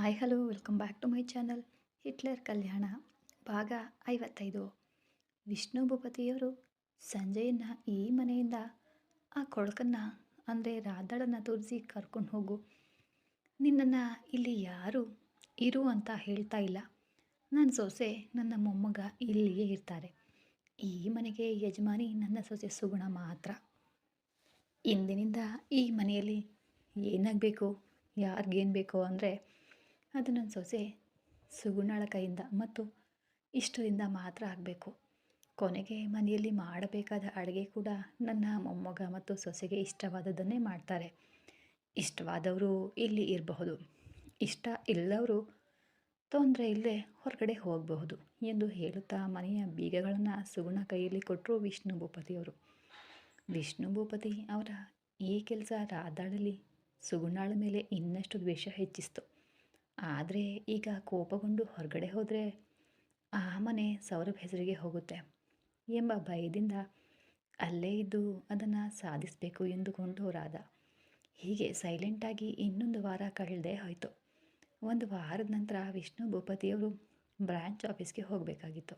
Hi, hello, welcome back to my channel Hitler Kalyana, ಭಾಗ ಐವತ್ತೈದು. ವಿಷ್ಣು ಭೂಪತಿಯವರು ಸಂಜೆಯನ್ನು ಈ ಮನೆಯಿಂದ ಆ ಕೊಳಕನ್ನು, ಅಂದರೆ ರಾಧಾಳನ್ನು ತೋರಿಸಿ ಕರ್ಕೊಂಡು ಹೋಗು. ನಿನ್ನನ್ನು ಇಲ್ಲಿ ಯಾರು ಇರು ಅಂತ ಹೇಳ್ತಾ ಇಲ್ಲ. ನನ್ನ ಸೊಸೆ ನನ್ನ ಮೊಮ್ಮಗ ಇಲ್ಲಿಯೇ ಇರ್ತಾರೆ. ಈ ಮನೆಗೆ ಯಜಮಾನಿ ನನ್ನ ಸೊಸೆ ಸುಗುಣ ಮಾತ್ರ. ಇಂದಿನಿಂದ ಈ ಮನೆಯಲ್ಲಿ ಏನಾಗಬೇಕು, ಯಾರಿಗೇನು ಬೇಕೋ ಅಂದರೆ ಅದು ನನ್ನ ಸೊಸೆ ಸುಗುಣಾಳ ಕೈಯಿಂದ ಮತ್ತು ಇಷ್ಟದಿಂದ ಮಾತ್ರ ಆಗಬೇಕು. ಕೊನೆಗೆ ಮನೆಯಲ್ಲಿ ಮಾಡಬೇಕಾದ ಅಡುಗೆ ಕೂಡ ನನ್ನ ಮೊಮ್ಮಗ ಮತ್ತು ಸೊಸೆಗೆ ಇಷ್ಟವಾದದ್ದನ್ನೇ ಮಾಡ್ತಾರೆ. ಇಷ್ಟವಾದವರು ಇಲ್ಲಿ ಇರಬಹುದು. ಇಷ್ಟ ಇಲ್ಲವರು ತೊಂದರೆ ಇಲ್ಲದೆ ಹೊರಗಡೆ ಹೋಗಬಹುದು ಎಂದು ಹೇಳುತ್ತಾ ಮನೆಯ ಬೀಗಗಳನ್ನು ಸುಗುಣ ಕೈಯಲ್ಲಿ ಕೊಟ್ಟರು ವಿಷ್ಣು ಭೂಪತಿಯವರು. ವಿಷ್ಣು ಭೂಪತಿ ಅವರ ಈ ಕೆಲಸ ರಾಧಾಳಲ್ಲಿ ಸುಗುಣಾಳ ಮೇಲೆ ಇನ್ನಷ್ಟು ದ್ವೇಷ ಹೆಚ್ಚಿಸ್ತು. ಆದರೆ ಈಗ ಕೋಪಗೊಂಡು ಹೊರಗಡೆ ಹೋದರೆ ಆ ಮನೆ ಸೌರಭ್ ಹೆಸರಿಗೆ ಹೋಗುತ್ತೆ ಎಂಬ ಭಯದಿಂದ ಅಲ್ಲೇ ಇದ್ದು ಅದನ್ನು ಸಾಧಿಸಬೇಕು ಎಂದುಕೊಂಡು ರಾಧ. ಹೀಗೆ ಸೈಲೆಂಟಾಗಿ ಇನ್ನೊಂದು ವಾರ ಕಳೆದೇ ಹೋಯಿತು. ಒಂದು ವಾರದ ನಂತರ ವಿಷ್ಣು ಭೂಪತಿಯವರು ಬ್ರ್ಯಾಂಚ್ ಆಫೀಸ್ಗೆ ಹೋಗಬೇಕಾಗಿತ್ತು.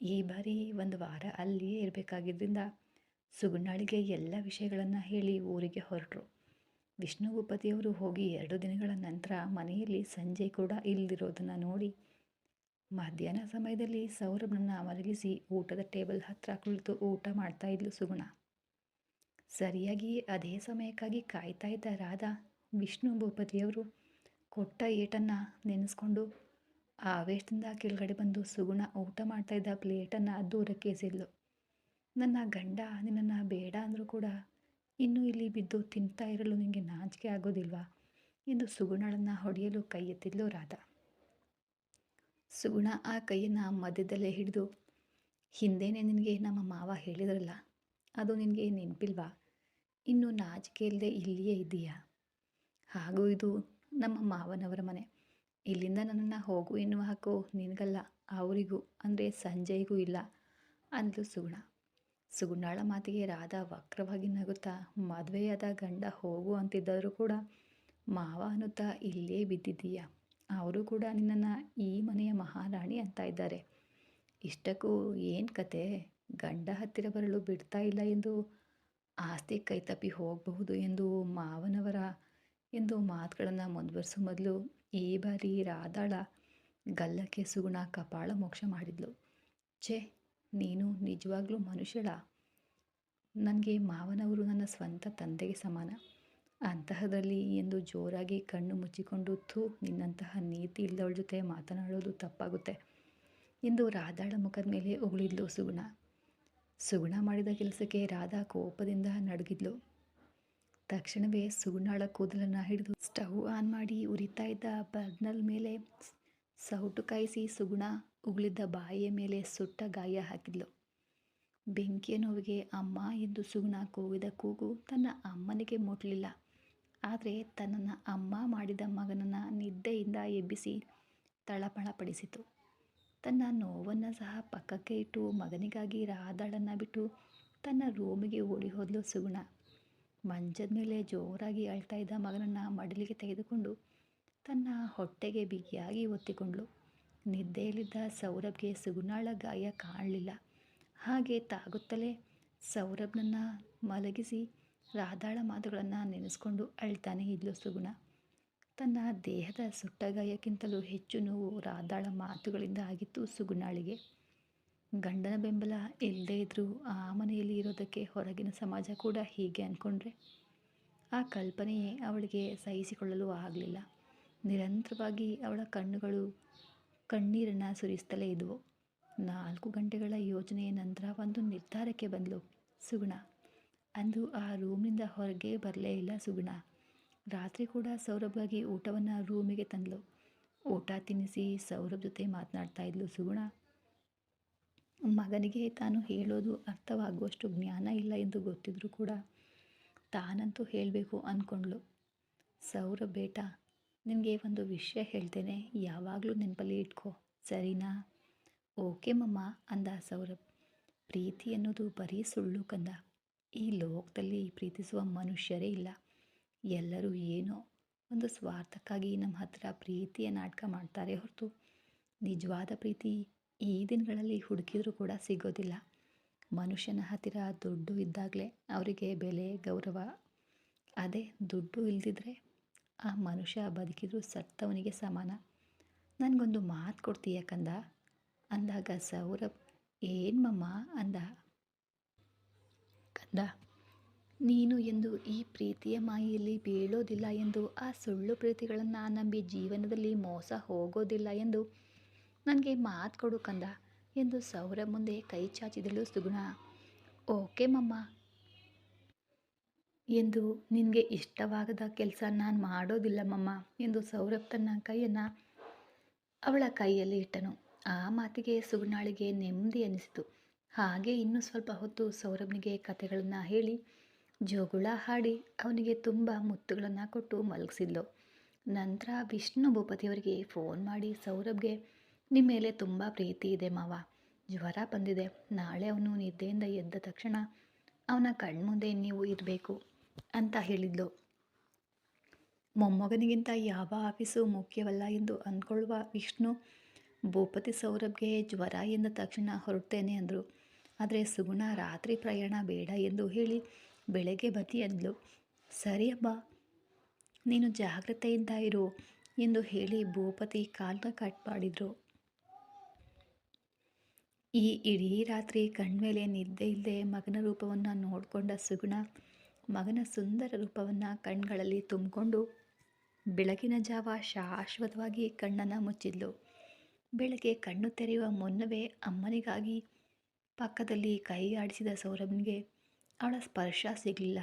ಈ ಬಾರಿ ಒಂದು ವಾರ ಅಲ್ಲಿಯೇ ಇರಬೇಕಾಗಿದ್ದರಿಂದ ಸುಗುಣಾಳಿಗೆ ಎಲ್ಲ ವಿಷಯಗಳನ್ನು ಹೇಳಿ ಊರಿಗೆ ಹೊರಟರು. ವಿಷ್ಣು ಭೂಪತಿಯವರು ಹೋಗಿ ಎರಡು ದಿನಗಳ ನಂತರ ಮನೆಯಲ್ಲಿ ಸಂಜೆ ಕೂಡ ಇಲ್ಲದಿರೋದನ್ನು ನೋಡಿ ಮಧ್ಯಾಹ್ನ ಸಮಯದಲ್ಲಿ ಸೌರಭನನ್ನು ಮಲಗಿಸಿ ಊಟದ ಟೇಬಲ್ ಹತ್ತಿರ ಕುಳಿತು ಊಟ ಮಾಡ್ತಾ ಇದ್ಲು ಸುಗುಣ. ಸರಿಯಾಗಿ ಅದೇ ಸಮಯಕ್ಕಾಗಿ ಕಾಯ್ತಾ ಇದ್ದ ರಾಧಾ ವಿಷ್ಣು ಭೂಪತಿಯವರು ಕೊಟ್ಟ ಏಟನ್ನು ನೆನೆಸ್ಕೊಂಡು ಆವೇಶದಿಂದ ಕೆಳಗಡೆ ಬಂದು ಸುಗುಣ ಊಟ ಮಾಡ್ತಾ ಇದ್ದ ಪ್ಲೇಟನ್ನು ದೂರಕ್ಕೆ ಎಸೆದ್ಲು. ನನ್ನ ಗಂಡ ನಿನ್ನನ್ನು ಬೇಡ ಅಂದರೂ ಕೂಡ ಇನ್ನು ಇಲ್ಲಿ ಬಿದ್ದು ತಿಂತಾ ಇರಲು ನಿನಗೆ ನಾಚಿಕೆ ಆಗೋದಿಲ್ವಾ? ಎಂದು ಸುಗುಣಳನ್ನು ಹೊಡೆಯಲು ಕೈ ಎತ್ತಿದ್ಲು ರಾಧ. ಸುಗುಣ ಆ ಕೈಯನ್ನು ಮಧ್ಯದಲ್ಲೇ ಹಿಡಿದು, ಹಿಂದೇನೆ ನಿನಗೆ ನಮ್ಮ ಮಾವ ಹೇಳಿದ್ರಲ್ಲ, ಅದು ನಿನಗೆ ನೆನಪಿಲ್ವಾ? ಇನ್ನು ನಾಚಿಕೆ ಇಲ್ಲದೆ ಇಲ್ಲಿಯೇ ಇದೆಯಾ ಹಾಗೂ ಇದು ನಮ್ಮ ಮಾವನವರ ಮನೆ. ಇಲ್ಲಿಂದ ನನ್ನನ್ನು ಹೋಗು ಎನ್ನುವ ಹಾಕು ನಿನಗಲ್ಲ, ಅವರಿಗೂ, ಅಂದರೆ ಸಂಜೆಗೂ ಇಲ್ಲ, ಅಂದ್ಲು ಸುಗುಣ. ಸುಗುಣಾಳ ಮಾತಿಗೆ ರಾಧಾ ವಕ್ರವಾಗಿ ನಗುತ್ತಾ, ಮದುವೆಯಾದ ಗಂಡ ಹೋಗು ಅಂತಿದ್ದರೂ ಕೂಡ ಮಾವ ಅನ್ನುತ್ತಾ, ಇಲ್ಲೇ ಬಿದ್ದಿದ್ದೀಯ? ಅವರು ಕೂಡ ನಿನ್ನನ್ನು ಈ ಮನೆಯ ಮಹಾರಾಣಿ ಅಂತ ಇದ್ದಾರೆ. ಇಷ್ಟಕ್ಕೂ ಏನು ಕತೆ? ಗಂಡ ಹತ್ತಿರ ಬರಲು ಬಿಡ್ತಾ ಇಲ್ಲ ಎಂದು ಆಸ್ತಿ ಕೈತಪ್ಪಿ ಹೋಗಬಹುದು ಎಂದು ಮಾವನವರ ಎಂದು ಮಾತುಗಳನ್ನು ಮುಂದುವರಿಸೋ ಮೊದಲು ಈ ಬಾರಿ ರಾಧಾಳ ಗಲ್ಲಕ್ಕೆ ಸುಗುಣ ಕಪಾಳ ಮೋಕ್ಷ ಮಾಡಿದ್ಲು. ಛೇ ನೀನು ನಿಜವಾಗ್ಲೂ ಮನುಷ್ಯಳ? ನನಗೆ ಮಾವನವರು ನನ್ನ ಸ್ವಂತ ತಂದೆಗೆ ಸಮಾನ. ಅಂತಹದ್ರಲ್ಲಿ ಎಂದು ಜೋರಾಗಿ ಕಣ್ಣು ಮುಚ್ಚಿಕೊಂಡು ಥೂ, ನಿನ್ನಂತಹ ನೀತಿ ಇಲ್ಲದವಳ ಜೊತೆ ಮಾತನಾಡೋದು ತಪ್ಪಾಗುತ್ತೆ ಎಂದು ರಾಧಾಳ ಮುಖದ ಮೇಲೆ ಉಗುಳಿದ್ಲು ಸುಗುಣ. ಸುಗುಣ ಮಾಡಿದ ಕೆಲಸಕ್ಕೆ ರಾಧಾ ಕೋಪದಿಂದ ನಡುಗಿದ್ಲು. ತಕ್ಷಣವೇ ಸುಗುಣಾಳ ಕೂದಲನ್ನು ಹಿಡಿದು ಸ್ಟವ್ ಆನ್ ಮಾಡಿ ಉರಿತಾ ಇದ್ದ ಬರ್ನಲ್ ಮೇಲೆ ಸೌಟು ಕಾಯಿಸಿ ಸುಗುಣ ಉಗುಳಿದ್ದ ಬಾಯಿಯ ಮೇಲೆ ಸುಟ್ಟ ಗಾಯ ಹಾಕಿದ್ಲು. ಬೆಂಕಿಯ ನೋವಿಗೆ ಅಮ್ಮ ಎಂದು ಸುಗುಣ ಕೂಗಿದ ಕೂಗು ತನ್ನ ಅಮ್ಮನಿಗೆ ಮುಟ್ಲಿಲ್ಲ. ಆದರೆ ತನ್ನನ್ನು ಅಮ್ಮ ಮಾಡಿದ ಮಗನನ್ನು ನಿದ್ದೆಯಿಂದ ಎಬ್ಬಿಸಿ ತಳಪಳಪಡಿಸಿತು. ತನ್ನ ನೋವನ್ನು ಸಹ ಪಕ್ಕಕ್ಕೆ ಇಟ್ಟು ಮಗನಿಗಾಗಿ ರಾದಾಳನ್ನು ಬಿಟ್ಟು ತನ್ನ ರೂಮಿಗೆ ಓಡಿ ಹೋದಲು ಸುಗುಣ. ಮಂಚದ ಮೇಲೆ ಜೋರಾಗಿ ಅಳ್ತಾ ಇದ್ದ ಮಗನನ್ನು ಮಡಲಿಗೆ ತೆಗೆದುಕೊಂಡು ತನ್ನ ಹೊಟ್ಟೆಗೆ ಬಿಗಿಯಾಗಿ ಒತ್ತಿಕೊಂಡ್ಳು. ನಿದ್ದೆಯಲ್ಲಿದ್ದ ಸೌರಭ್ಗೆ ಸುಗುಣಾಳ ಗಾಯ ಕಾಣಲಿಲ್ಲ. ಹಾಗೆ ತಾಗುತ್ತಲೇ ಸೌರಭ್ನನ್ನು ಮಲಗಿಸಿ ರಾಧಾಳ ಮಾತುಗಳನ್ನು ನೆನೆಸ್ಕೊಂಡು ಅಳ್ತಾನೆ ಇದ್ಲು ಸುಗುಣ. ತನ್ನ ದೇಹದ ಸುಟ್ಟ ಗಾಯಕ್ಕಿಂತಲೂ ಹೆಚ್ಚು ನೋವು ರಾಧಾಳ ಮಾತುಗಳಿಂದ ಆಗಿತ್ತು ಸುಗುಣಾಳಿಗೆ ಗಂಡನ ಬೆಂಬಲ ಇಲ್ಲದೇ ಇದ್ದರೂ ಆ ಮನೆಯಲ್ಲಿ ಇರೋದಕ್ಕೆ ಹೊರಗಿನ ಸಮಾಜ ಕೂಡ ಹೀಗೆ ಅಂದ್ಕೊಂಡ್ರೆ ಆ ಕಲ್ಪನೆಯೇ ಅವಳಿಗೆ ಸಹಿಸಿಕೊಳ್ಳಲು ಆಗಲಿಲ್ಲ. ನಿರಂತರವಾಗಿ ಅವಳ ಕಣ್ಣುಗಳು ಕಣ್ಣೀರನ್ನು ಸುರಿಸ್ತಲೇ ಇದ್ವು. ನಾಲ್ಕು ಗಂಟೆಗಳ ಯೋಜನೆಯ ನಂತರ ಒಂದು ನಿರ್ಧಾರಕ್ಕೆ ಬಂದಳು ಸುಗುಣ. ಅಂದು ಆ ರೂಮಿಂದ ಹೊರಗೆ ಬರಲೇ ಇಲ್ಲ ಸುಗುಣ. ರಾತ್ರಿ ಕೂಡ ಸೌರಭ್ಗಾಗಿ ಊಟವನ್ನು ರೂಮಿಗೆ ತಂದಳು ಊಟ ತಿನ್ನಿಸಿ ಸೌರಭ್ ಜೊತೆ ಮಾತನಾಡ್ತಾ ಇದ್ಲು ಸುಗುಣ. ಮಗನಿಗೆ ತಾನು ಹೇಳೋದು ಅರ್ಥವಾಗುವಷ್ಟು ಜ್ಞಾನ ಇಲ್ಲ ಎಂದು ಗೊತ್ತಿದ್ರೂ ಕೂಡ ತಾನಂತೂ ಹೇಳಬೇಕು ಅಂದ್ಕೊಂಡ್ಳು ಸೌರಭ್ ಬೇಟ ನಿನಗೆ ಒಂದು ವಿಷಯ ಹೇಳ್ತೇನೆ. ಯಾವಾಗಲೂ ನೆನಪಲ್ಲಿ ಇಟ್ಕೋ. ಸರಿನಾ? ಓಕೆ ಮಮ್ಮ, ಅಂದ ಸೌರಭ್. ಪ್ರೀತಿ ಅನ್ನೋದು ಬರೀ ಸುಳ್ಳು ಕಂದ. ಈ ಲೋಕದಲ್ಲಿ ಪ್ರೀತಿಸುವ ಮನುಷ್ಯರೇ ಇಲ್ಲ. ಎಲ್ಲರೂ ಏನೋ ಒಂದು ಸ್ವಾರ್ಥಕ್ಕಾಗಿ ನಮ್ಮ ಹತ್ರ ಪ್ರೀತಿಯ ನಾಟಕ ಮಾಡ್ತಾರೆ ಹೊರತು. ನಿಜವಾದ ಪ್ರೀತಿ ಈ ದಿನಗಳಲ್ಲಿ ಹುಡುಕಿದ್ರೂ ಕೂಡ ಸಿಗೋದಿಲ್ಲ. ಮನುಷ್ಯನ ಹತ್ತಿರ ದುಡ್ಡು ಇದ್ದಾಗಲೇ ಅವರಿಗೆ ಬೆಲೆ, ಗೌರವ. ಅದೇ ದುಡ್ಡು ಇಲ್ದಿದ್ರೆ ಆ ಮನುಷ್ಯ ಬದುಕಿದ್ರು ಸತ್ತವನಿಗೆ ಸಮಾನ. ನನಗೊಂದು ಮಾತು ಕೊಡ್ತೀಯ ಕಂದ? ಅಂದಾಗ ಸೌರಭ್, ಏನು ಮಮ್ಮ? ಅಂದ. ಕಂದ, ನೀನು ಎಂದು ಈ ಪ್ರೀತಿಯ ಮಾಯೆಯಲ್ಲಿ ಬೀಳೋದಿಲ್ಲ ಎಂದು, ಆ ಸುಳ್ಳು ಪ್ರೀತಿಗಳನ್ನು ನಂಬಿ ಜೀವನದಲ್ಲಿ ಮೋಸ ಹೋಗೋದಿಲ್ಲ ಎಂದು ನನಗೆ ಮಾತು ಕೊಡು ಕಂದ ಎಂದು ಸೌರಭ್ ಮುಂದೆ ಕೈ ಚಾಚಿದಳು ಸುಗುಣ. ಓಕೆ ಮಮ್ಮ ಎಂದು ನಿನಗೆ ಇಷ್ಟವಾಗದ ಕೆಲಸ ನಾನು ಮಾಡೋದಿಲ್ಲ ಮಮ್ಮ ಎಂದು ಸೌರಭ್ ತನ್ನ ಕೈಯನ್ನು ಅವಳ ಕೈಯಲ್ಲಿ ಇಟ್ಟನು. ಆ ಮಾತಿಗೆ ಸುಗುಣಾಳಿಗೆ ನೆಮ್ಮದಿ ಅನಿಸಿತು. ಹಾಗೆ ಇನ್ನೂ ಸ್ವಲ್ಪ ಹೊತ್ತು ಸೌರಭ್ನಿಗೆ ಕತೆಗಳನ್ನು ಹೇಳಿ ಜೋಗುಳ ಹಾಡಿ ಅವನಿಗೆ ತುಂಬ ಮುತ್ತುಗಳನ್ನು ಕೊಟ್ಟು ಮಲಗಿಸಿದ್ಲು. ನಂತರ ವಿಷ್ಣು ಭೂಪತಿಯವರಿಗೆ ಫೋನ್ ಮಾಡಿ ಸೌರಭ್ಗೆ ನಿಮ್ಮ ಮೇಲೆ ತುಂಬ ಪ್ರೀತಿ ಇದೆ ಮಾವ. ಜ್ವರ ಬಂದಿದೆ. ನಾಳೆ ಅವನು ನಿದ್ದೆಯಿಂದ ಎದ್ದ ತಕ್ಷಣ ಅವನ ಕಣ್ಮುಂದೆ ನೀವು ಇರಬೇಕು. ಅಂತ ಹೇಳಿದ್ಲು. ಮೊಮ್ಮಗನಿಗಿಂತ ಯಾವ ಆಫೀಸು ಮುಖ್ಯವಲ್ಲ ಎಂದು ಅಂದ್ಕೊಳ್ಳುವ ವಿಷ್ಣು ಭೂಪತಿ ಸೌರಭ್ಗೆ ಜ್ವರ ಎಂದ ತಕ್ಷಣ ಹೊರಡ್ತೇನೆ ಅಂದರು. ಆದರೆ ಸುಗುಣ ರಾತ್ರಿ ಪ್ರಯಾಣ ಬೇಡ ಎಂದು ಹೇಳಿ ಬೆಳಗ್ಗೆ ಬತ್ತಿ ಅಂದ್ಲು. ಸರಿ ಅಬ್ಬ, ನೀನು ಜಾಗ್ರತೆಯಿಂದ ಇರು ಎಂದು ಹೇಳಿ ಭೂಪತಿ ಕಾಲ್ನ ಕಟ್ ಮಾಡಿದರು. ಈ ಇಡೀ ರಾತ್ರಿ ಕಣ್ಮೇಲೆ ನಿದ್ದೆ ಇಲ್ಲದೆ ಮಗನ ರೂಪವನ್ನು ನೋಡಿಕೊಂಡ ಸುಗುಣ ಮಗನ ಸುಂದರ ರೂಪವನ್ನು ಕಣ್ಗಳಲ್ಲಿ ತುಂಬಿಕೊಂಡು ಬೆಳಗಿನ ಜಾವ ಶಾಶ್ವತವಾಗಿ ಕಣ್ಣನ್ನು ಮುಚ್ಚಿದ್ಲು. ಬೆಳಗ್ಗೆ ಕಣ್ಣು ತೆರೆಯುವ ಮುನ್ನವೇ ಅಮ್ಮನಿಗಾಗಿ ಪಕ್ಕದಲ್ಲಿ ಕೈ ಆಡಿಸಿದ ಸೌರಭನಿಗೆ ಅವಳ ಸ್ಪರ್ಶ ಸಿಗಲಿಲ್ಲ.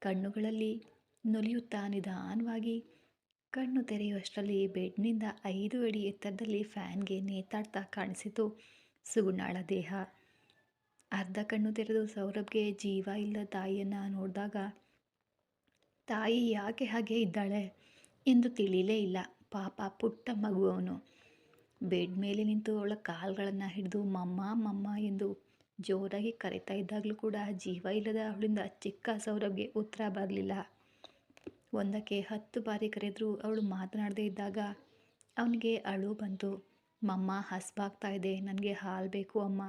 ಕಣ್ಣುಗಳಲ್ಲಿ ನುಲಿಯುತ್ತಾ ನಿಧಾನವಾಗಿ ಕಣ್ಣು ತೆರೆಯುವಷ್ಟರಲ್ಲಿ ಬೆಡ್ನಿಂದ ಐದು ಅಡಿ ಎತ್ತರದಲ್ಲಿ ಫ್ಯಾನ್ಗೆ ನೇತಾಡ್ತಾ ಕಾಣಿಸಿತು ಸುಗುಣಾಳ ದೇಹ. ಅರ್ಧ ಕಣ್ಣು ತೆರೆದು ಸೌರಭ್ಗೆ ಜೀವ ಇಲ್ಲದ ತಾಯಿಯನ್ನು ನೋಡಿದಾಗ, ತಾಯಿ ಯಾಕೆ ಹಾಗೆ ಇದ್ದಾಳೆ? ಎಂದು ತಿಳಿಲೇ ಇಲ್ಲ. ಪಾಪ ಪುಟ್ಟ ಮಗು ಅವನು. ಬೆಡ್ ಮೇಲೆ ನಿಂತು ಅವಳ ಕಾಲುಗಳನ್ನು ಹಿಡಿದು ಮಮ್ಮ ಮಮ್ಮ ಎಂದು ಜೋರಾಗಿ ಕರೀತಾ ಇದ್ದಾಗಲೂ ಕೂಡ ಜೀವ ಇಲ್ಲದ ಅವಳಿಂದ ಚಿಕ್ಕ ಸೌರಭ್ಗೆ ಉತ್ತರ ಬರಲಿಲ್ಲ. ಒಂದಕ್ಕೆ ಹತ್ತು ಬಾರಿ ಕರೆದರೂ ಅವಳು ಮಾತನಾಡದೇ ಇದ್ದಾಗ ಅವನಿಗೆ ಅಳು ಬಂತು. ಮಮ್ಮ, ಹಸ್ಬಾಗ್ತಾ ಇದೆ. ನನಗೆ ಹಾಲು ಬೇಕು, ಅಮ್ಮ.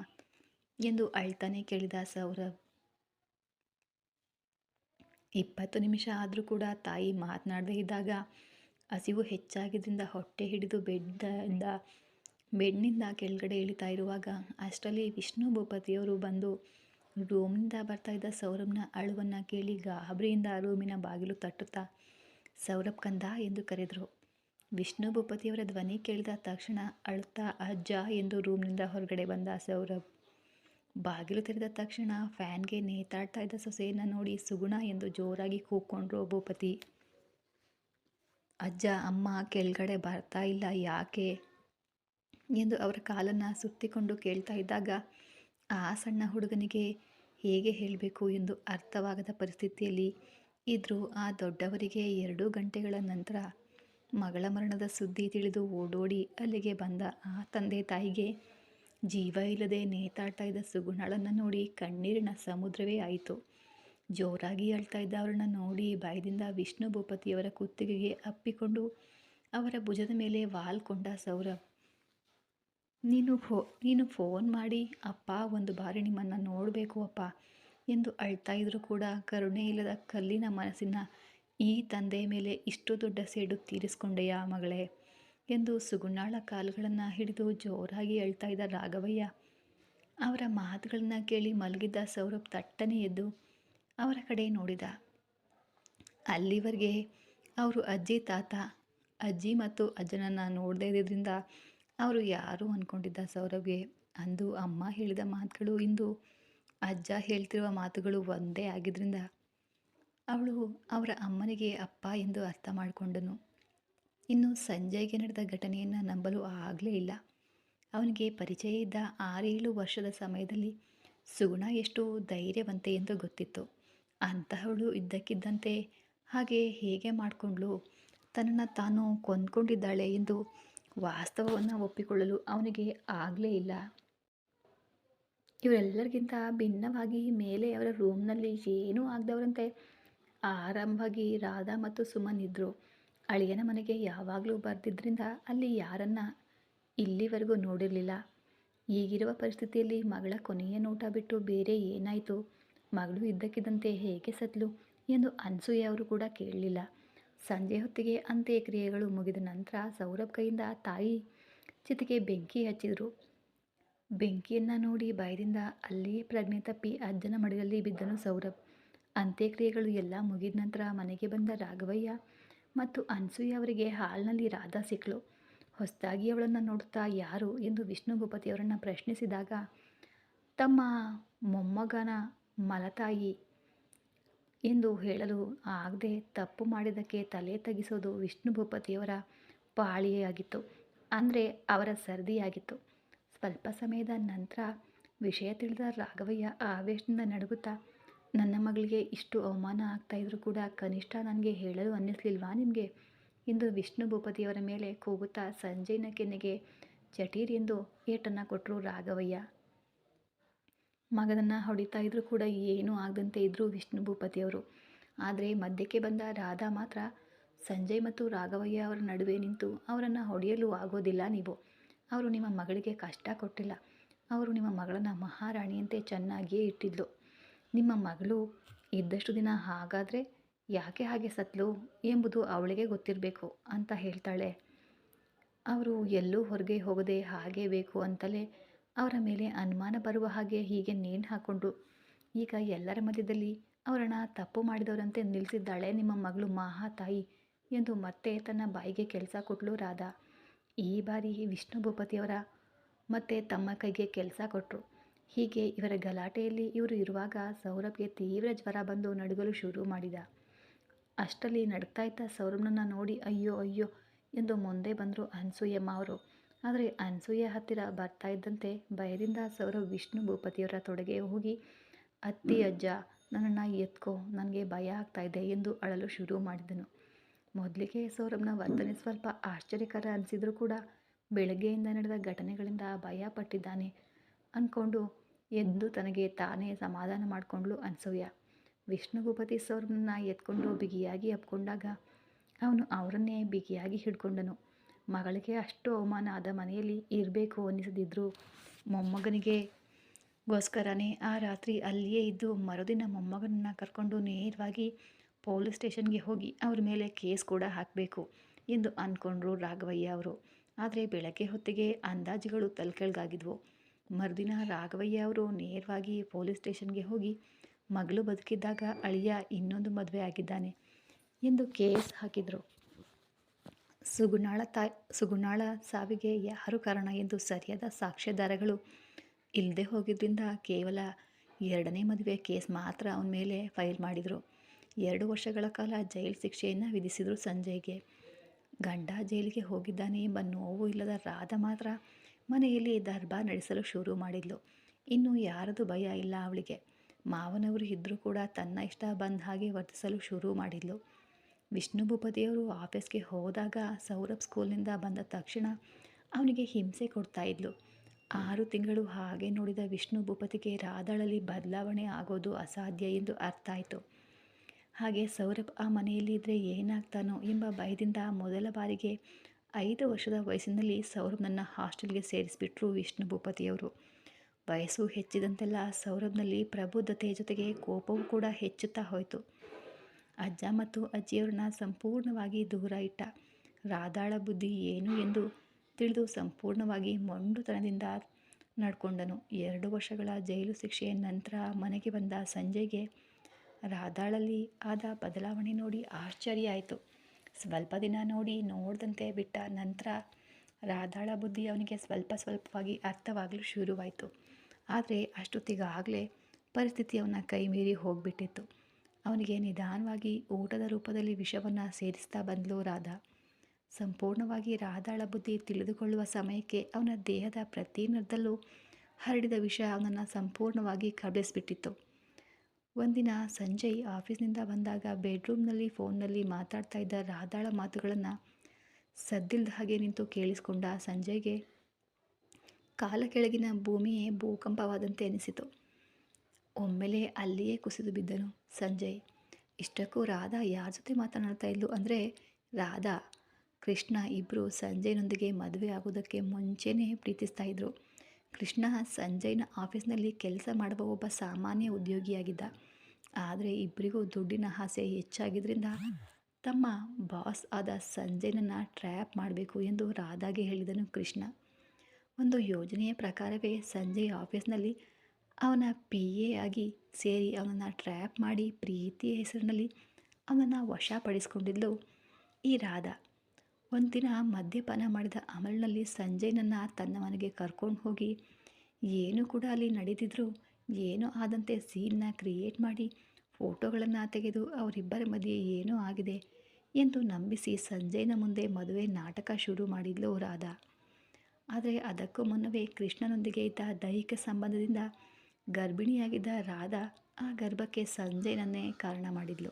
ಎಂದು ಅಳ್ತಾನೆ ಕೇಳಿದ ಸೌರವ್ ಇಪ್ಪತ್ತು ನಿಮಿಷ ಆದರೂ ಕೂಡ ತಾಯಿ ಮಾತನಾಡದೇ ಇದ್ದಾಗ ಹಸಿವು ಹೆಚ್ಚಾಗಿದ್ದರಿಂದ ಹೊಟ್ಟೆ ಹಿಡಿದು ಬೆಡ್ಡಿಂದ ಬೆಡ್ನಿಂದ ಕೆಳಗಡೆ ಇಳಿತಾ ಇರುವಾಗ ಅಷ್ಟರಲ್ಲಿ ವಿಷ್ಣು ಭೂಪತಿಯವರು ಬಂದು ರೂಮ್ನಿಂದ ಬರ್ತಾ ಇದ್ದ ಸೌರಭ್ನ ಅಳುವನ್ನು ಕೇಳಿ ಗಾಬರಿಯಿಂದ ರೂಮಿನ ಬಾಗಿಲು ತಟ್ಟುತ್ತಾ, ಸೌರಭ್ ಕಂದ ಎಂದು ಕರೆದರು. ವಿಷ್ಣು ಭೂಪತಿಯವರ ಧ್ವನಿ ಕೇಳಿದ ತಕ್ಷಣ ಅಳುತ್ತಾ, ಅಜ್ಜ ಎಂದು ರೂಮ್ನಿಂದ ಹೊರಗಡೆ ಬಂದ ಸೌರಭ್. ಬಾಗಿಲು ತೆರೆದ ತಕ್ಷಣ ಫ್ಯಾನ್ಗೆ ನೇತಾಡ್ತಾ ಇದ್ದ ಸೊಸೆಯನ್ನು ನೋಡಿ ಸುಗುಣ ಎಂದು ಜೋರಾಗಿ ಕೂಕೊಂಡ್ರು ಭೂಪತಿ ಅಜ್ಜ, ಅಮ್ಮ ಕೆಳಗಡೆ ಬರ್ತಾ ಇಲ್ಲ, ಯಾಕೆ? ಎಂದು ಅವರ ಕಾಲನ್ನು ಸುತ್ತಿಕೊಂಡು ಕೇಳ್ತಾ ಇದ್ದಾಗ, ಆ ಸಣ್ಣ ಹುಡುಗನಿಗೆ ಹೇಗೆ ಹೇಳಬೇಕು ಎಂದು ಅರ್ಥವಾಗದ ಪರಿಸ್ಥಿತಿಯಲ್ಲಿ ಇದ್ದರೂ ಆ ದೊಡ್ಡವರಿಗೆ ಎರಡು ಗಂಟೆಗಳ ನಂತರ ಮಗಳ ಮರಣದ ಸುದ್ದಿ ತಿಳಿದು ಓಡೋಡಿ ಅಲ್ಲಿಗೆ ಬಂದ ಆ ತಂದೆ ತಾಯಿಗೆ ಜೀವ ಇಲ್ಲದೆ ನೇತಾಡ್ತಾ ಇದ್ದ ಸುಗುಣಳನ್ನು ನೋಡಿ ಕಣ್ಣೀರಿನ ಸಮುದ್ರವೇ ಆಯಿತು. ಜೋರಾಗಿ ಅಳ್ತಾ ಇದ್ದ ಅವರನ್ನು ನೋಡಿ ಭಯದಿಂದ ವಿಷ್ಣು ಭೂಪತಿಯವರ ಕುತ್ತಿಗೆಗೆ ಅಪ್ಪಿಕೊಂಡು ಅವರ ಭುಜದ ಮೇಲೆ ವಾಲ್ಕೊಂಡ ಸೌರ ನೀನು ಫೋ, ನೀನು ಫೋನ್ ಮಾಡಿ, ಅಪ್ಪ, ಒಂದು ಬಾರಿ ನಿಮ್ಮನ್ನು ನೋಡಬೇಕು ಅಪ್ಪ ಎಂದು ಅಳ್ತಾ ಇದ್ರೂ ಕೂಡ ಕರುಣೆ ಇಲ್ಲದ ಕಲ್ಲಿನ ಮನಸ್ಸಿನ ಈ ತಂದೆಯ ಮೇಲೆ ಇಷ್ಟು ದೊಡ್ಡ ಸೇಡು ತೀರಿಸ್ಕೊಂಡೆಯಾ ಮಗಳೇ? ಎಂದು ಸುಗುಣಾಳ ಕಾಲುಗಳನ್ನು ಹಿಡಿದು ಜೋರಾಗಿ ಹೇಳ್ತಾ ಇದ್ದ ರಾಘವಯ್ಯ, ಅವರ ಮಾತುಗಳನ್ನು ಕೇಳಿ ಮಲಗಿದ್ದ ಸೌರಭ್ ತಟ್ಟನೆ ಎದ್ದು ಅವರ ಕಡೆ ನೋಡಿದ. ಅಲ್ಲಿವರೆಗೆ ಅವರು ಅಜ್ಜಿ, ತಾತ, ಅಜ್ಜಿ ಮತ್ತು ಅಜ್ಜನನ್ನು ನೋಡದೇ ಇದ್ದಿದ್ದರಿಂದ ಅವರು ಯಾರು ಅಂದ್ಕೊಂಡಿದ್ದ ಸೌರಭ್ಗೆ? ಅಂದು ಅಮ್ಮ ಹೇಳಿದ ಮಾತುಗಳು ಇಂದು ಅಜ್ಜ ಹೇಳ್ತಿರುವ ಮಾತುಗಳು ಒಂದೇ ಆಗಿದ್ದರಿಂದ ಅವಳು ಅವರ ಅಮ್ಮನಿಗೆ ಅಪ್ಪ ಎಂದು ಅರ್ಥ ಮಾಡಿಕೊಂಡನು. ಇನ್ನು ಸಂಜಯ್ಗೆ ನಡೆದ ಘಟನೆಯನ್ನು ನಂಬಲು ಆಗಲೇ ಇಲ್ಲ. ಅವನಿಗೆ ಪರಿಚಯ ಇದ್ದ ಆರೇಳು ವರ್ಷದ ಸಮಯದಲ್ಲಿ ಸುಗುಣ ಎಷ್ಟು ಧೈರ್ಯವಂತೆ ಎಂದು ಗೊತ್ತಿತ್ತು. ಅಂತಹವಳು ಇದ್ದಕ್ಕಿದ್ದಂತೆ ಹಾಗೆ ಹೇಗೆ ಮಾಡಿಕೊಂಡ್ಲು ತನ್ನನ್ನು ತಾನು ಕೊಂದ್ಕೊಂಡಿದ್ದಾಳೆ ಎಂದು ವಾಸ್ತವವನ್ನು ಒಪ್ಪಿಕೊಳ್ಳಲು ಅವನಿಗೆ ಆಗಲೇ ಇಲ್ಲ. ಇವರೆಲ್ಲರಿಗಿಂತ ಭಿನ್ನವಾಗಿ ಮೇಲೆ ಅವರ ರೂಮ್ನಲ್ಲಿ ಏನೂ ಆಗದವರಂತೆ. ಆರಂಭವಾಗಿ ರಾಧಾ ಮತ್ತು ಸುಮನ್ ಇದ್ದರು ಅಳಿಯನ ಮನೆಗೆ ಯಾವಾಗಲೂ ಬರ್ತಿದ್ದರಿಂದ ಅಲ್ಲಿ ಯಾರನ್ನ ಇಲ್ಲಿವರೆಗೂ ನೋಡಿರಲಿಲ್ಲ. ಈಗಿರುವ ಪರಿಸ್ಥಿತಿಯಲ್ಲಿ ಮಗಳ ಕೊನೆಯ ನೋಟ ಬಿಟ್ಟು ಬೇರೆ ಏನಾಯಿತು? ಮಗಳು ಇದ್ದಕ್ಕಿದ್ದಂತೆ ಹೇಗೆ ಸತ್ಲು ಎಂದು ಅನ್ಸೂಯ ಅವರು ಕೂಡ ಕೇಳಲಿಲ್ಲ. ಸಂಜೆ ಹೊತ್ತಿಗೆ ಅಂತ್ಯಕ್ರಿಯೆಗಳು ಮುಗಿದ ನಂತರ ಸೌರಭ್ ಕೈಯಿಂದ ತಾಯಿ ಚಿತೆಗೆ ಬೆಂಕಿ ಹಚ್ಚಿದರು. ಬೆಂಕಿಯನ್ನು ನೋಡಿ ಭಯದಿಂದ ಅಲ್ಲಿಯೇ ಪ್ರಜ್ಞೆ ತಪ್ಪಿ ಅಜ್ಜನ ಮಡಿಯಲ್ಲಿ ಬಿದ್ದನು ಸೌರಭ್. ಅಂತ್ಯಕ್ರಿಯೆಗಳು ಎಲ್ಲ ಮುಗಿದ ನಂತರ ಮನೆಗೆ ಬಂದ ರಾಘವಯ್ಯ ಮತ್ತು ಅನ್ಸೂಯ ಅವರಿಗೆ ಹಾಲ್ನಲ್ಲಿ ರಾಧಾ ಸಿಕ್ಕಳು ಹೊಸದಾಗಿ ಅವಳನ್ನು ನೋಡುತ್ತಾ ಯಾರು ಎಂದು ವಿಷ್ಣುಭೂಪತಿಯವರನ್ನು ಪ್ರಶ್ನಿಸಿದಾಗ, ತಮ್ಮ ಮೊಮ್ಮಗನ ಮಲತಾಯಿ ಎಂದು ಹೇಳಲು ಆಗದೆ ತಪ್ಪು ಮಾಡಿದ್ದಕ್ಕೆ ತಲೆ ತಗ್ಗಿಸೋದು ವಿಷ್ಣು ಭೂಪತಿಯವರ ಪಾಳಿಯಾಗಿತ್ತು ಅಂದರೆ ಅವರ ಸರದಿಯಾಗಿತ್ತು. ಸ್ವಲ್ಪ ಸಮಯದ ನಂತರ ವಿಷಯ ತಿಳಿದ ರಾಘವಯ್ಯ ಆವೇಶದಿಂದ ನಡುಗುತ್ತಾ ನನ್ನ ಮಗಳಿಗೆ ಇಷ್ಟು ಅವಮಾನ ಆಗ್ತಾಯಿದ್ರು ಕೂಡ ಕನಿಷ್ಠ ನನಗೆ ಹೇಳಲು ಅನ್ನಿಸ್ಲಿಲ್ವಾ ನಿಮಗೆ? ಇಂದು ವಿಷ್ಣು ಭೂಪತಿಯವರ ಮೇಲೆ ಕೂಗುತ್ತಾ ಸಂಜಯ್ನ ಕೆನ್ನೆಗೆ ಚಟೀರ್ ಎಂದು ಏಟನ್ನು ಕೊಟ್ಟರು ರಾಘವಯ್ಯ. ಮಗನನ್ನು ಹೊಡಿತಾ ಇದ್ರೂ ಕೂಡ ಏನೂ ಆಗದಂತೆ ಇದ್ದರು ವಿಷ್ಣು ಭೂಪತಿಯವರು. ಆದರೆ ಮಧ್ಯಕ್ಕೆ ಬಂದ ರಾಧಾ ಮಾತ್ರ ಸಂಜಯ್ ಮತ್ತು ರಾಘವಯ್ಯ ಅವರ ನಡುವೆ ನಿಂತು ಅವರನ್ನು ಹೊಡೆಯಲು ಆಗೋದಿಲ್ಲ ನೀವು. ಅವರು ನಿಮ್ಮ ಮಗಳಿಗೆ ಕಷ್ಟ ಕೊಟ್ಟಿಲ್ಲ. ಅವರು ನಿಮ್ಮ ಮಗಳನ್ನು ಮಹಾರಾಣಿಯಂತೆ ಚೆನ್ನಾಗಿಯೇ ಇಟ್ಟಿದ್ಲು. ನಿಮ್ಮ ಮಗಳು ಇದ್ದಷ್ಟು ದಿನ ಹಾಗಾದರೆ ಯಾಕೆ ಹಾಗೆ ಸತ್ಲು ಎಂಬುದು ಅವಳಿಗೆ ಗೊತ್ತಿರಬೇಕು ಅಂತ ಹೇಳ್ತಾಳೆ. ಅವರು ಎಲ್ಲೂ ಹೊರಗೆ ಹೋಗದೆ ಹಾಗೆ ಬೇಕು ಅಂತಲೇ ಅವರ ಮೇಲೆ ಅನುಮಾನ ಬರುವ ಹಾಗೆ ಹೀಗೆ ನೇಣು ಹಾಕ್ಕೊಂಡು ಈಗ ಎಲ್ಲರ ಮಧ್ಯದಲ್ಲಿ ಅವರನ್ನು ತಪ್ಪು ಮಾಡಿದವರಂತೆ ನಿಲ್ಲಿಸಿದ್ದಾಳೆ ನಿಮ್ಮ ಮಗಳು ಮಹಾ ತಾಯಿ ಎಂದು ಮತ್ತೆ ತನ್ನ ಬಾಯಿಗೆ ಕೆಲಸ ಕೊಟ್ಟಳು ರಾಧಾ. ಈ ಬಾರಿ ವಿಷ್ಣು ಭೂಪತಿಯವರ ಮತ್ತೆ ತಮ್ಮ ಕೈಗೆ ಕೆಲಸ ಕೊಟ್ಟರು ಹೀಗೆ ಇವರ ಗಲಾಟೆಯಲ್ಲಿ ಇವರು ಇರುವಾಗ ಸೌರಭ್ಗೆ ತೀವ್ರ ಜ್ವರ ಬಂದು ನಡುಗಲು ಶುರು ಮಾಡಿದ. ಅಷ್ಟರಲ್ಲಿ ನಡ್ತಾ ಇದ್ದ ಸೌರಭ್ನನ್ನು ನೋಡಿ, ಅಯ್ಯೋ ಅಯ್ಯೋ ಎಂದು ಮುಂದೆ ಬಂದರು ಅನ್ಸೂಯಮ್ಮ ಅವರು. ಆದರೆ ಅನ್ಸೂಯ ಹತ್ತಿರ ಬರ್ತಾ ಇದ್ದಂತೆ ಭಯದಿಂದ ಸೌರಭ್ ವಿಷ್ಣು ಭೂಪತಿಯವರ ತೊಡೆಗೆ ಹೋಗಿ, ಅತ್ತಿ ಅಜ್ಜ, ನನ್ನನ್ನು ಎತ್ಕೋ, ನನಗೆ ಭಯ ಆಗ್ತಾ ಇದೆ ಎಂದು ಅಳಲು ಶುರು ಮಾಡಿದನು. ಮೊದಲಿಗೆ ಸೌರಭ್ನ ವರ್ತನೆ ಸ್ವಲ್ಪ ಆಶ್ಚರ್ಯಕರ ಅನಿಸಿದರೂ ಕೂಡ ಬೆಳಗ್ಗೆಯಿಂದ ನಡೆದ ಘಟನೆಗಳಿಂದ ಭಯ ಪಟ್ಟಿದ್ದಾನೆ ಅಂದ್ಕೊಂಡು ಎದ್ದು ತನಗೆ ತಾನೇ ಸಮಾಧಾನ ಮಾಡಿಕೊಂಡ್ಳು ವಿಷ್ಣು ಭೂಪತಿ ಸೌರನನ್ನು ಎತ್ಕೊಂಡು ಬಿಗಿಯಾಗಿ ಅಪ್ಕೊಂಡಾಗ ಅವನು ಅವರನ್ನೇ ಬಿಗಿಯಾಗಿ ಹಿಡ್ಕೊಂಡನು. ಮಗಳಿಗೆ ಅಷ್ಟು ಅವಮಾನ ಆದ ಮನೆಯಲ್ಲಿ ಇರಬೇಕು ಅನ್ನಿಸದಿದ್ದರೂ ಮೊಮ್ಮಗನಿಗೆ ಗೋಸ್ಕರನೇ ಆ ರಾತ್ರಿ ಅಲ್ಲಿಯೇ ಇದ್ದು ಮರುದಿನ ಮೊಮ್ಮಗನನ್ನು ಕರ್ಕೊಂಡು ನೇರವಾಗಿ ಪೊಲೀಸ್ ಸ್ಟೇಷನ್ಗೆ ಹೋಗಿ ಅವ್ರ ಮೇಲೆ ಕೇಸ್ ಕೂಡ ಹಾಕಬೇಕು ಎಂದು ಅಂದ್ಕೊಂಡ್ರು ರಾಘವಯ್ಯ ಅವರು. ಆದರೆ ಬೆಳಗ್ಗೆ ಹೊತ್ತಿಗೆ ಅಂದಾಜುಗಳು ತಲೆಕೆಳಗಾಗಿದ್ವು. ಮರುದಿನ ರಾಘವಯ್ಯ ಅವರು ನೇರವಾಗಿ ಪೊಲೀಸ್ ಸ್ಟೇಷನ್ಗೆ ಹೋಗಿ ಮಗಳು ಬದುಕಿದ್ದಾಗ ಅಳಿಯ ಇನ್ನೊಂದು ಮದುವೆ ಆಗಿದ್ದಾನೆ ಎಂದು ಕೇಸ್ ಹಾಕಿದರು. ಸುಗುಣಾಳ ತಾಯಿ ಸುಗುಣಾಳ ಸಾವಿಗೆ ಯಾರು ಕಾರಣ ಎಂದು ಸರಿಯಾದ ಸಾಕ್ಷ್ಯಾಧಾರಗಳು ಇಲ್ಲದೆ ಹೋಗಿದ್ದರಿಂದ ಕೇವಲ ಎರಡನೇ ಮದುವೆ ಕೇಸ್ ಮಾತ್ರ ಅವನ ಮೇಲೆ ಫೈಲ್ ಮಾಡಿದರು. ಎರಡು ವರ್ಷಗಳ ಕಾಲ ಜೈಲು ಶಿಕ್ಷೆಯನ್ನು ವಿಧಿಸಿದರು ಸಂಜಯ್ಗೆ. ಗಂಡ ಜೈಲಿಗೆ ಹೋಗಿದ್ದಾನೆ ಎಂಬ ನೋವು ಇಲ್ಲದ ರಾಧ ಮಾತ್ರ ಮನೆಯಲ್ಲಿ ದರ್ಬಾರ್ ನಡೆಸಲು ಶುರು ಮಾಡಿದ್ಲು. ಇನ್ನು ಯಾರದು ಭಯ ಇಲ್ಲ ಅವಳಿಗೆ. ಮಾವನವರು ಇದ್ದರೂ ಕೂಡ ತನ್ನ ಇಷ್ಟ ಬಂದ ಹಾಗೆ ವರ್ತಿಸಲು ಶುರು ಮಾಡಿದ್ಲು. ವಿಷ್ಣು ಭೂಪತಿಯವರು ಆಫೀಸ್ಗೆ ಹೋದಾಗ ಸೌರಭ್ ಸ್ಕೂಲ್ನಿಂದ ಬಂದ ತಕ್ಷಣ ಅವನಿಗೆ ಹಿಂಸೆ ಕೊಡ್ತಾ ಇದ್ಲು. ಆರು ತಿಂಗಳು ಹಾಗೆ ನೋಡಿದ ವಿಷ್ಣು ಭೂಪತಿಗೆ ರಾಧಾಳಲ್ಲಿ ಬದಲಾವಣೆ ಆಗೋದು ಅಸಾಧ್ಯ ಎಂದು ಅರ್ಥ ಆಯಿತು. ಹಾಗೆ ಸೌರಭ್ ಆ ಮನೆಯಲ್ಲಿ ಇದ್ದರೆ ಏನಾಗ್ತಾನೋ ಎಂಬ ಭಯದಿಂದ ಮೊದಲ ಬಾರಿಗೆ ಐದು ವರ್ಷದ ವಯಸ್ಸಿನಲ್ಲಿ ಸೌರಭ್ನನ್ನು ಹಾಸ್ಟೆಲ್ಗೆ ಸೇರಿಸಿಬಿಟ್ರು ವಿಷ್ಣು ಭೂಪತಿಯವರು. ವಯಸ್ಸು ಹೆಚ್ಚಿದಂತೆಲ್ಲ ಸೌರಭ್ನಲ್ಲಿ ಪ್ರಬುದ್ಧತೆಯ ಜೊತೆಗೆ ಕೋಪವೂ ಕೂಡ ಹೆಚ್ಚುತ್ತಾ ಹೋಯಿತು. ಅಜ್ಜ ಮತ್ತು ಅಜ್ಜಿಯವ್ರನ್ನ ಸಂಪೂರ್ಣವಾಗಿ ದೂರ ಇಟ್ಟ. ರಾದಾಳ ಬುದ್ಧಿ ಏನು ಎಂದು ತಿಳಿದು ಸಂಪೂರ್ಣವಾಗಿ ಮೊಂಡುತನದಿಂದ ನಡ್ಕೊಂಡನು. ಎರಡು ವರ್ಷಗಳ ಜೈಲು ಶಿಕ್ಷೆಯ ನಂತರ ಮನೆಗೆ ಬಂದ ಸಂಜೆಗೆ ರಾದಾಳಲ್ಲಿ ಆದ ಬದಲಾವಣೆ ನೋಡಿ ಆಶ್ಚರ್ಯ ಆಯಿತು. ಸ್ವಲ್ಪ ದಿನ ನೋಡಿ ನೋಡ್ದಂತೆ ಬಿಟ್ಟ ನಂತರ ರಾಧಾಳ ಬುದ್ಧಿ ಅವನಿಗೆ ಸ್ವಲ್ಪ ಸ್ವಲ್ಪವಾಗಿ ಅರ್ಥವಾಗಲು ಶುರುವಾಯಿತು. ಆದರೆ ಅಷ್ಟೊತ್ತಿಗಾಗಲೇ ಪರಿಸ್ಥಿತಿ ಅವನ ಕೈ ಮೀರಿ ಹೋಗಿಬಿಟ್ಟಿತ್ತು. ಅವನಿಗೆ ನಿಧಾನವಾಗಿ ಊಟದ ರೂಪದಲ್ಲಿ ವಿಷವನ್ನು ಸೇರಿಸ್ತಾ ಬಂದಳು ರಾಧಾ. ಸಂಪೂರ್ಣವಾಗಿ ರಾಧಾಳ ಬುದ್ಧಿ ತಿಳಿದುಕೊಳ್ಳುವ ಸಮಯಕ್ಕೆ ಅವನ ದೇಹದ ಪ್ರತಿ ನರದಲ್ಲೂ ಹರಡಿದ ವಿಷ ಅವನನ್ನು ಸಂಪೂರ್ಣವಾಗಿ ಕಬಳಿಸ್ಬಿಟ್ಟಿತ್ತು. ಒಂದಿನ ಸಂಜಯ್ ಆಫೀಸ್ನಿಂದ ಬಂದಾಗ ಬೆಡ್ರೂಮ್ನಲ್ಲಿ ಫೋನ್ನಲ್ಲಿ ಮಾತಾಡ್ತಾ ಇದ್ದ ರಾಧಾಳ ಮಾತುಗಳನ್ನು ಸದ್ದಿಲ್ದ ಹಾಗೆ ನಿಂತು ಕೇಳಿಸ್ಕೊಂಡ ಸಂಜಯ್ಗೆ ಕಾಲ ಕೆಳಗಿನ ಭೂಮಿಯೇ ಭೂಕಂಪವಾದಂತೆ ಅನಿಸಿತು ಒಮ್ಮೆಲೆ ಅಲ್ಲಿಯೇ ಕುಸಿದು ಬಿದ್ದನು ಸಂಜಯ್. ಇಷ್ಟಕ್ಕೂ ರಾಧಾ ಯಾರ ಜೊತೆ ಮಾತನಾಡ್ತಾ ಇದ್ಲು ಅಂದರೆ ರಾಧಾ. ಕೃಷ್ಣ ಇಬ್ಬರು ಸಂಜಯ್ನೊಂದಿಗೆ ಮದುವೆ ಆಗೋದಕ್ಕೆ ಮುಂಚೆನೇ ಪ್ರೀತಿಸ್ತಾ ಇದ್ರು. ಕೃಷ್ಣ ಸಂಜಯ್ನ ಆಫೀಸ್ನಲ್ಲಿ ಕೆಲಸ ಮಾಡುವ ಒಬ್ಬ ಸಾಮಾನ್ಯ ಉದ್ಯೋಗಿಯಾಗಿದ್ದ. ಆದರೆ ಇಬ್ಬರಿಗೂ ದುಡ್ಡಿನ ಆಸೆ ಹೆಚ್ಚಾಗಿದ್ದರಿಂದ ತಮ್ಮ ಬಾಸ್ ಆದ ಸಂಜಯ್ನನ್ನು ಟ್ರ್ಯಾಪ್ ಮಾಡಬೇಕು ಎಂದು ರಾಧಾಗೆ ಹೇಳಿದನು ಕೃಷ್ಣ. ಒಂದು ಯೋಜನೆಯ ಪ್ರಕಾರವೇ ಸಂಜಯ್ ಆಫೀಸ್ನಲ್ಲಿ ಅವನ ಪಿ ಎ ಆಗಿ ಸೇರಿ ಅವನನ್ನು ಟ್ರ್ಯಾಪ್ ಮಾಡಿ ಪ್ರೀತಿಯ ಹೆಸರಿನಲ್ಲಿ ಅವನನ್ನು ವಶಪಡಿಸಿಕೊಂಡಿದ್ಲು ಈ ರಾಧಾ. ಒಂದಿನ ಮದ್ಯಪಾನ ಮಾಡಿದ ಅಮಲ್ನಲ್ಲಿ ಸಂಜಯ್ನನ್ನು ತನ್ನ ಮನೆಗೆ ಕರ್ಕೊಂಡು ಹೋಗಿ, ಏನು ಕೂಡ ಅಲ್ಲಿ ನಡೆದಿದ್ರು ಏನೋ ಆದಂತೆ ಸೀನ್ನ ಕ್ರಿಯೇಟ್ ಮಾಡಿ ಫೋಟೋಗಳನ್ನು ತೆಗೆದು ಅವರಿಬ್ಬರ ಮಧ್ಯೆ ಏನೋ ಆಗಿದೆ ಎಂದು ನಂಬಿಸಿ ಸಂಜಯ್ನ ಮುಂದೆ ಮದುವೆ ನಾಟಕ ಶುರು ಮಾಡಿದ್ಲು ರಾಧಾ. ಆದರೆ ಅದಕ್ಕೂ ಮುನ್ನವೇ ಕೃಷ್ಣನೊಂದಿಗೆ ಇದ್ದ ದೈಹಿಕ ಸಂಬಂಧದಿಂದ ಗರ್ಭಿಣಿಯಾಗಿದ್ದ ರಾಧಾ ಆ ಗರ್ಭಕ್ಕೆ ಸಂಜಯ್ನನ್ನೇ ಕಾರಣ ಮಾಡಿದ್ಲು.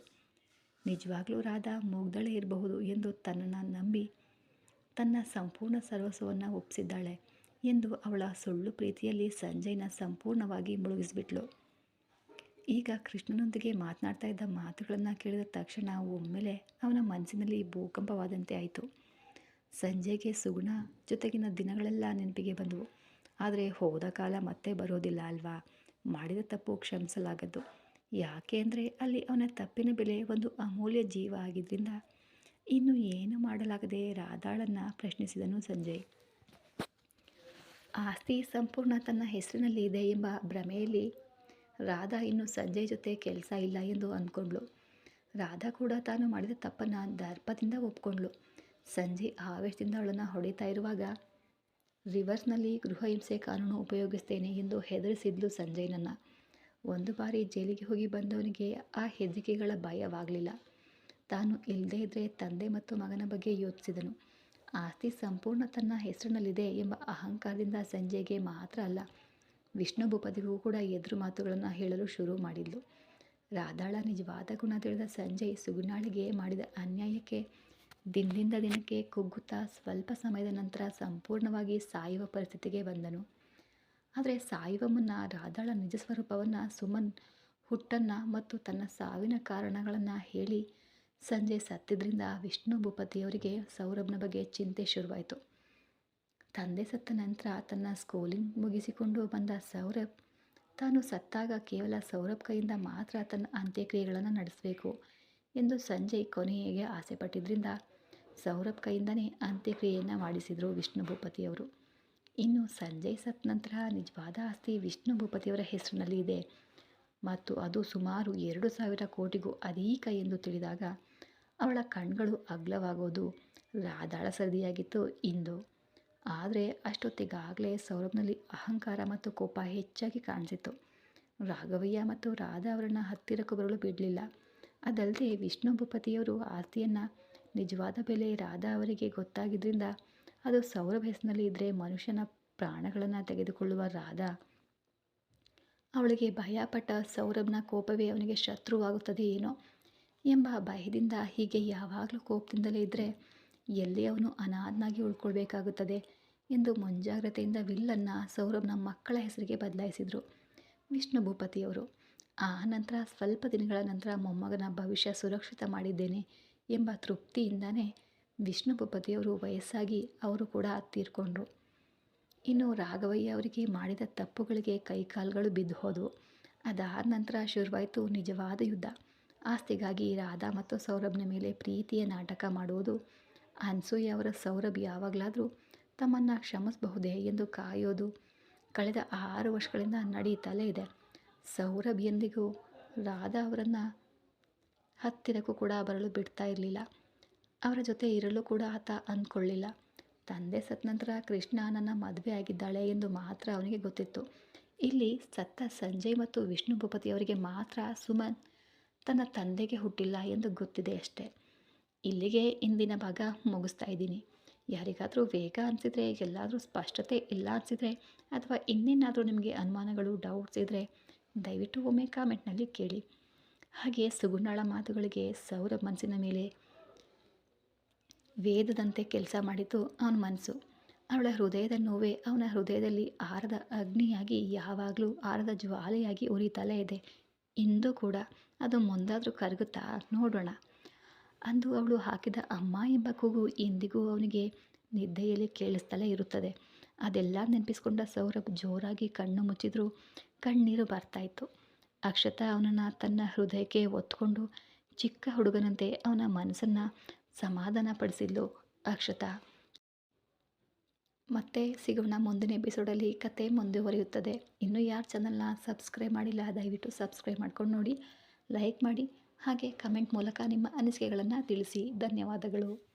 ನಿಜವಾಗ್ಲೂ ರಾಧಾ ಮುಗ್ದಳೆ ಇರಬಹುದು ಎಂದು ತನ್ನನ್ನು ನಂಬಿ ತನ್ನ ಸಂಪೂರ್ಣ ಸರ್ವಸ್ವವನ್ನು ಒಪ್ಪಿಸಿದ್ದಾಳೆ ಎಂದು ಅವಳ ಸುಳ್ಳು ಪ್ರೀತಿಯಲ್ಲಿ ಸಂಜಯ್ನ ಸಂಪೂರ್ಣವಾಗಿ ಮುಳುಗಿಸ್ಬಿಟ್ಲು. ಈಗ ಕೃಷ್ಣನೊಂದಿಗೆ ಮಾತನಾಡ್ತಾ ಇದ್ದ ಮಾತುಗಳನ್ನು ಕೇಳಿದ ತಕ್ಷಣ ಒಮ್ಮೆಲೆ ಅವನ ಮನಸ್ಸಿನಲ್ಲಿ ಭೂಕಂಪವಾದಂತೆ ಆಯಿತು. ಸಂಜೆಗೆ ಸುಗುಣ ಜೊತೆಗಿನ ದಿನಗಳೆಲ್ಲ ನೆನಪಿಗೆ ಬಂದವು. ಆದರೆ ಹೋದ ಕಾಲ ಮತ್ತೆ ಬರೋದಿಲ್ಲ ಅಲ್ವಾ? ಮಾಡಿದ ತಪ್ಪು ಕ್ಷಮಿಸಲಾಗದ್ದು. ಯಾಕೆ ಅಂದರೆ ಅಲ್ಲಿ ಅವನ ತಪ್ಪಿನ ಬೆಲೆ ಒಂದು ಅಮೂಲ್ಯ ಜೀವ ಆಗಿದ್ದರಿಂದ ಇನ್ನು ಏನು ಮಾಡಲಾಗದೆ ರಾಧಾಳನ್ನು ಪ್ರಶ್ನಿಸಿದನು ಸಂಜಯ್. ಆಸ್ತಿ ಸಂಪೂರ್ಣ ತನ್ನ ಹೆಸರಿನಲ್ಲಿ ಇದೆ ಎಂಬ ಭ್ರಮೆಯಲ್ಲಿ ರಾಧಾ ಇನ್ನು ಸಂಜಯ್ ಜೊತೆ ಕೆಲಸ ಇಲ್ಲ ಎಂದು ಅಂದ್ಕೊಂಡ್ಳು. ರಾಧಾ ಕೂಡ ತಾನು ಮಾಡಿದ ತಪ್ಪನ್ನು ದರ್ಪದಿಂದ ಒಪ್ಕೊಂಡ್ಳು. ಸಂಜೆ ಆವೇಶದಿಂದ ಅವಳನ್ನು ಹೊಡಿತಾ ಇರುವಾಗ, ರಿವರ್ಸ್ನಲ್ಲಿ ಗೃಹ ಹಿಂಸೆ ಕಾನೂನು ಉಪಯೋಗಿಸ್ತೇನೆ ಎಂದು ಹೆದರಿಸಿದ್ಲು ಸಂಜಯ್ನನ್ನು ಒಂದು ಬಾರಿ ಜೈಲಿಗೆ ಹೋಗಿ ಬಂದವನಿಗೆ ಆ ಹೆದರಿಕೆಗಳ ಭಯವಾಗಲಿಲ್ಲ. ತಾನು ಇಲ್ಲದೇ ಇದ್ದರೆ ತಂದೆ ಮತ್ತು ಮಗನ ಬಗ್ಗೆ ಯೋಚಿಸಿದನು. ಆಸ್ತಿ ಸಂಪೂರ್ಣ ತನ್ನ ಹೆಸರಿನಲ್ಲಿದೆ ಎಂಬ ಅಹಂಕಾರದಿಂದ ಸಂಜೆಗೆ ಮಾತ್ರ ಅಲ್ಲ ವಿಷ್ಣು ಭೂಪತಿಗೂ ಕೂಡ ಎದುರು ಮಾತುಗಳನ್ನು ಹೇಳಲು ಶುರು ಮಾಡಿದ್ಲು. ರಾಧಾಳ ನಿಜವಾದ ಗುಣ ತಿಳಿದ ಸಂಜಯ್ ಸುಗುಣಾಳಿಗೆ ಮಾಡಿದ ಅನ್ಯಾಯಕ್ಕೆ ದಿನದಿಂದ ದಿನಕ್ಕೆ ಕುಗ್ಗುತ್ತಾ ಸ್ವಲ್ಪ ಸಮಯದ ನಂತರ ಸಂಪೂರ್ಣವಾಗಿ ಸಾಯುವ ಪರಿಸ್ಥಿತಿಗೆ ಬಂದನು. ಆದರೆ ಸಾಯುವ ಮುನ್ನ ರಾಧಾಳ ನಿಜ ಸ್ವರೂಪವನ್ನು ಸುಮನ್ ಹುಟ್ಟನ್ನು ಮತ್ತು ತನ್ನ ಸಾವಿನ ಕಾರಣಗಳನ್ನು ಹೇಳಿ ಸಂಜೆ ಸತ್ತಿದ್ರಿಂದ ವಿಷ್ಣು ಭೂಪತಿಯವರಿಗೆ ಸೌರಭ್ನ ಬಗ್ಗೆ ಚಿಂತೆ ಶುರುವಾಯಿತು. ತಂದೆ ಸತ್ತ ನಂತರ ತನ್ನ ಸ್ಕೂಲಿಂಗ್ ಮುಗಿಸಿಕೊಂಡು ಬಂದ ಸೌರಭ್, ತಾನು ಸತ್ತಾಗ ಕೇವಲ ಸೌರಭ್ ಕೈಯಿಂದ ಮಾತ್ರ ತನ್ನ ಅಂತ್ಯಕ್ರಿಯೆಗಳನ್ನು ನಡೆಸಬೇಕು ಎಂದು ಸಂಜಯ್ ಕೊನೆಗೆ ಆಸೆಪಟ್ಟಿದ್ದರಿಂದ ಸೌರಭ್ ಕೈಯಿಂದನೇ ಅಂತ್ಯಕ್ರಿಯೆಯನ್ನು ಮಾಡಿಸಿದರು ವಿಷ್ಣು ಭೂಪತಿಯವರು. ಇನ್ನು ಸಂಜಯ್ ಸತ್ ನಂತರ ನಿಜವಾದ ಆಸ್ತಿ ವಿಷ್ಣು ಭೂಪತಿಯವರ ಹೆಸರಿನಲ್ಲಿ ಇದೆ. ಮತ್ತು ಅದು ಸುಮಾರು ಎರಡು ಸಾವಿರ ಕೋಟಿಗೂ ಅಧಿಕ ಎಂದು ತಿಳಿದಾಗ ಅವಳ ಕಣ್ಗಳು ಅಗ್ಲವಾಗೋದು ರಾಧಾಳ ಸರದಿಯಾಗಿತ್ತು ಇಂದು. ಆದರೆ ಅಷ್ಟೊತ್ತಿಗಾಗಲೇ ಸೌರಭ್ನಲ್ಲಿ ಅಹಂಕಾರ ಮತ್ತು ಕೋಪ ಹೆಚ್ಚಾಗಿ ಕಾಣಿಸಿತು ರಾಘವಯ್ಯ ಮತ್ತು ರಾಧಾ ಅವರನ್ನು ಹತ್ತಿರಕ್ಕೂ ಬರಲು ಬಿಡಲಿಲ್ಲ. ಅದಲ್ಲದೆ ವಿಷ್ಣು ಭೂಪತಿಯವರು ಆಸ್ತಿಯನ್ನು ನಿಜವಾದ ಬೆಲೆ ರಾಧಾ ಅವರಿಗೆ ಗೊತ್ತಾಗಿದ್ದರಿಂದ ಅದು ಸೌರಭ್ ಹೆಸರಿನಲ್ಲಿ ಇದ್ದರೆ ಮನುಷ್ಯನ ಪ್ರಾಣಗಳನ್ನು ತೆಗೆದುಕೊಳ್ಳುವ ರಾಧಾ. ಅವಳಿಗೆ ಭಯಪಟ್ಟ ಸೌರಭ್ನ ಕೋಪವೇ ಅವನಿಗೆ ಶತ್ರುವಾಗುತ್ತದೆ ಏನೋ ಎಂಬ ಭಯದಿಂದ ಹೀಗೆ ಯಾವಾಗಲೂ ಕೋಪದಿಂದಲೇ ಇದ್ದರೆ ಎಲ್ಲಿ ಅವನು ಅನಾಥನಾಗಿ ಉಳ್ಕೊಳ್ಬೇಕಾಗುತ್ತದೆ ಎಂದು ಮುಂಜಾಗ್ರತೆಯಿಂದ ವಿಲ್ಲನ್ನು ಸೌರಭ್ನ ಮಕ್ಕಳ ಹೆಸರಿಗೆ ಬದಲಾಯಿಸಿದರು. ವಿಷ್ಣು ಭೂಪತಿಯವರು, ಆ ನಂತರ ಸ್ವಲ್ಪ ದಿನಗಳ ನಂತರ ಮೊಮ್ಮಗನ ಭವಿಷ್ಯ ಸುರಕ್ಷಿತ ಮಾಡಿದ್ದೇನೆ ಎಂಬ ತೃಪ್ತಿಯಿಂದನೇ ವಿಷ್ಣು ಭೂಪತಿಯವರು ವಯಸ್ಸಾಗಿ ಅವರು ಕೂಡ ತೀರ್ಕೊಂಡ್ರು. ಇನ್ನು ರಾಘವಯ್ಯ ಅವರಿಗೆ ಮಾಡಿದ ತಪ್ಪುಗಳಿಗೆ ಕೈಕಾಲುಗಳು ಬಿದ್ದು ಹೋದವು ಅದಾದ ನಂತರ ಶುರುವಾಯಿತು ನಿಜವಾದ ಯುದ್ಧ. ಆಸ್ತಿಗಾಗಿ ರಾಧಾ ಮತ್ತು ಸೌರಭ್ನ ಮೇಲೆ ಪ್ರೀತಿಯ ನಾಟಕ ಮಾಡುವುದು ಅನ್ಸೂಯ ಅವರ ಸೌರಭ್ ಯಾವಾಗಲಾದರೂ ತಮ್ಮನ್ನು ಕ್ಷಮಿಸಬಹುದೇ ಎಂದು ಕಾಯೋದು ಕಳೆದ ಆರು ವರ್ಷಗಳಿಂದ ನಡೀತಲೇ ಇದೆ. ಸೌರಭ್ ಎಂದಿಗೂ ರಾಧಾ ಅವರನ್ನು ಹತ್ತಿರಕ್ಕೂ ಕೂಡ ಬರಲು ಬಿಡ್ತಾ ಇರಲಿಲ್ಲ. ಅವರ ಜೊತೆ ಇರಲು ಕೂಡ ಆತ ಅಂದ್ಕೊಳ್ಳಿಲ್ಲ ತಂದೆ ಸತ್ತ ನಂತರ ಕೃಷ್ಣ ನನ್ನ ಮದುವೆ ಆಗಿದ್ದಾಳೆ ಎಂದು ಮಾತ್ರ ಅವನಿಗೆ ಗೊತ್ತಿತ್ತು. ಇಲ್ಲಿ ಸತ್ತ ಸಂಜಯ್ ಮತ್ತು ವಿಷ್ಣು ಭೂಪತಿಯವರಿಗೆ ಮಾತ್ರ ಸುಮನ್ ತನ್ನ ತಂದೆಗೆ ಹುಟ್ಟಿಲ್ಲ ಎಂದು ಗೊತ್ತಿದೆ ಅಷ್ಟೇ. ಇಲ್ಲಿಗೆ ಇಂದಿನ ಭಾಗ ಮುಗಿಸ್ತಾ ಇದ್ದೀನಿ. ಯಾರಿಗಾದರೂ ವೇಗ ಅನಿಸಿದರೆ, ಎಲ್ಲಾದರೂ ಸ್ಪಷ್ಟತೆ ಇಲ್ಲ ಅನಿಸಿದರೆ, ಅಥವಾ ಇನ್ನೇನಾದರೂ ನಿಮಗೆ ಅನುಮಾನಗಳು ಡೌಟ್ಸ್ ಇದ್ದರೆ ದಯವಿಟ್ಟು ಒಮ್ಮೆ ಕಾಮೆಂಟ್ನಲ್ಲಿ ಕೇಳಿ. ಹಾಗೆ ಸುಗುಣಾಳ ಮಾತುಗಳಿಗೆ ಸೌರ ಮನಸ್ಸಿನ ಮೇಲೆ ವೇದದಂತೆ ಕೆಲಸ ಮಾಡಿತು ಅವನ ಮನಸ್ಸು ಅವಳ ಹೃದಯದ ನೋವೇ ಅವನ ಹೃದಯದಲ್ಲಿ ಆರದ ಅಗ್ನಿಯಾಗಿ, ಯಾವಾಗಲೂ ಆರದ ಜ್ವಾಲೆಯಾಗಿ ಉರಿತಲೇ ಇದೆ. ಇಂದು ಕೂಡ ಅದು ಮುಂದಾದರೂ ಕರಗುತ್ತಾ ನೋಡೋಣ. ಅಂದು ಅವಳು ಹಾಕಿದ ಅಮ್ಮ ಎಂಬ ಕೂಗು ಎಂದಿಗೂ ಅವನಿಗೆ ನಿದ್ದೆಯಲ್ಲಿ ಕೇಳಿಸ್ತಲೇ ಇರುತ್ತದೆ. ಅದೆಲ್ಲ ನೆನಪಿಸ್ಕೊಂಡ ಸೌರಭ್ ಜೋರಾಗಿ ಕಣ್ಣು ಮುಚ್ಚಿದ್ರು. ಕಣ್ಣೀರು ಬರ್ತಾಯಿತ್ತು. ಅಕ್ಷತಾ ಅವನನ್ನು ತನ್ನ ಹೃದಯಕ್ಕೆ ಒತ್ಕೊಂಡು ಚಿಕ್ಕ ಹುಡುಗನಂತೆ ಅವನ ಮನಸ್ಸನ್ನು ಸಮಾಧಾನ ಪಡಿಸಿದ್ಲು ಅಕ್ಷತಾ. ಮತ್ತೆ ಸಿಗೋಣ ಮುಂದಿನ ಎಪಿಸೋಡಲ್ಲಿ ಕತೆ ಮುಂದುವರಿಯುತ್ತದೆ. ಇನ್ನೂ ಯಾರು ಚಾನಲ್ನ ಸಬ್ಸ್ಕ್ರೈಬ್ ಮಾಡಿಲ್ಲ ದಯವಿಟ್ಟು ಸಬ್ಸ್ಕ್ರೈಬ್ ಮಾಡ್ಕೊಂಡು ನೋಡಿ ಲೈಕ್ ಮಾಡಿ ಹಾಗೆ ಕಮೆಂಟ್ ಮೂಲಕ ನಿಮ್ಮ ಅನಿಸಿಕೆಗಳನ್ನು ತಿಳಿಸಿ. ಧನ್ಯವಾದಗಳು.